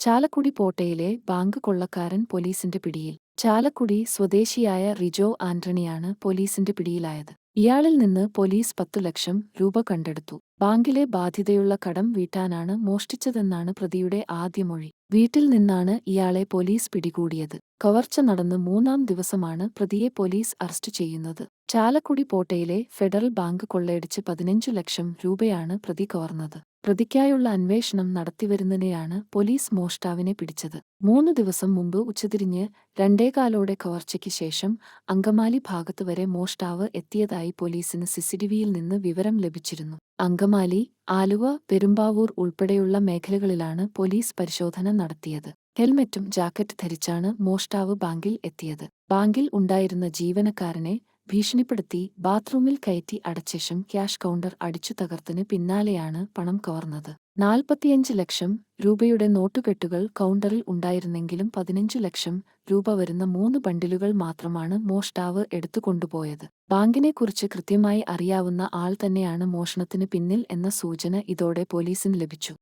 Chalakudy പോട്ടയിലെ bank കൊള്ളക്കാരൻ പോലീസിന്റെ പിടിയിൽ. ചാലക്കുടി സ്വദേശിയായ റിജോ ആന്റണിയാണ് പോലീസിന്റെ പിടിയിലായത്. ഇയാളിൽ നിന്ന് പോലീസ് പത്തു ലക്ഷം രൂപ കണ്ടെടുത്തു. ബാങ്കിലെ ബാധ്യതയുള്ള കടം വീട്ടാനാണ് മോഷ്ടിച്ചതെന്നാണ് പ്രതിയുടെ ആദ്യ മൊഴി. വീട്ടിൽ നിന്നാണ് ഇയാളെ പോലീസ് പിടികൂടിയത്. കവർച്ച നടന്ന് മൂന്നാം ദിവസമാണ് പ്രതിയെ പോലീസ് അറസ്റ്റ് ചെയ്യുന്നത്. ചാലക്കുടി പോട്ടയിലെ ഫെഡറൽ ബാങ്ക് കൊള്ളയടിച്ച് പതിനഞ്ചു ലക്ഷം രൂപയാണ് പ്രതി കവർന്നത്. പ്രതിക്കായുള്ള അന്വേഷണം നടത്തിവരുന്നതിനെയാണ് പോലീസ് മോഷ്ടാവിനെ പിടിച്ചത്. മൂന്ന് ദിവസം മുമ്പ് ഉച്ചതിരിഞ്ഞ് രണ്ടേകാലോടെ കവർച്ചയ്ക്ക് ശേഷം അങ്കമാലി ഭാഗത്ത് വരെ മോഷ്ടാവ് എത്തിയതായി പോലീസിന് സിസിടിവിയിൽ നിന്ന് വിവരം ലഭിച്ചിരുന്നു. അങ്കമാലി ആലുവ പെരുമ്പാവൂർ ഉൾപ്പെടെയുള്ള മേഖലകളിലാണ് പോലീസ് പരിശോധന നടത്തിയത്. ഹെൽമെറ്റും ജാക്കറ്റ് ധരിച്ചാണ് മോഷ്ടാവ് ബാങ്കിൽ എത്തിയത്. ബാങ്കിൽ ഉണ്ടായിരുന്ന ജീവനക്കാരനെ ഭീഷണിപ്പെടുത്തി ബാത്റൂമിൽ കയറ്റി അടച്ചശേഷം ക്യാഷ് കൗണ്ടർ അടിച്ചു തകർത്തിന് പിന്നാലെയാണ് പണം കവർന്നത്. നാൽപ്പത്തിയഞ്ച് ലക്ഷം രൂപയുടെ നോട്ടുകെട്ടുകൾ കൗണ്ടറിൽ ഉണ്ടായിരുന്നെങ്കിലും പതിനഞ്ചു ലക്ഷം രൂപ വരുന്ന മൂന്ന് ബണ്ടിലുകൾ മാത്രമാണ് മോഷ്ടാവ് എടുത്തുകൊണ്ടുപോയത്. ബാങ്കിനെക്കുറിച്ച് കൃത്യമായി അറിയാവുന്ന ആൾ തന്നെയാണ് മോഷണത്തിന് പിന്നിൽ എന്ന സൂചന ഇതോടെ പോലീസിന് ലഭിച്ചു.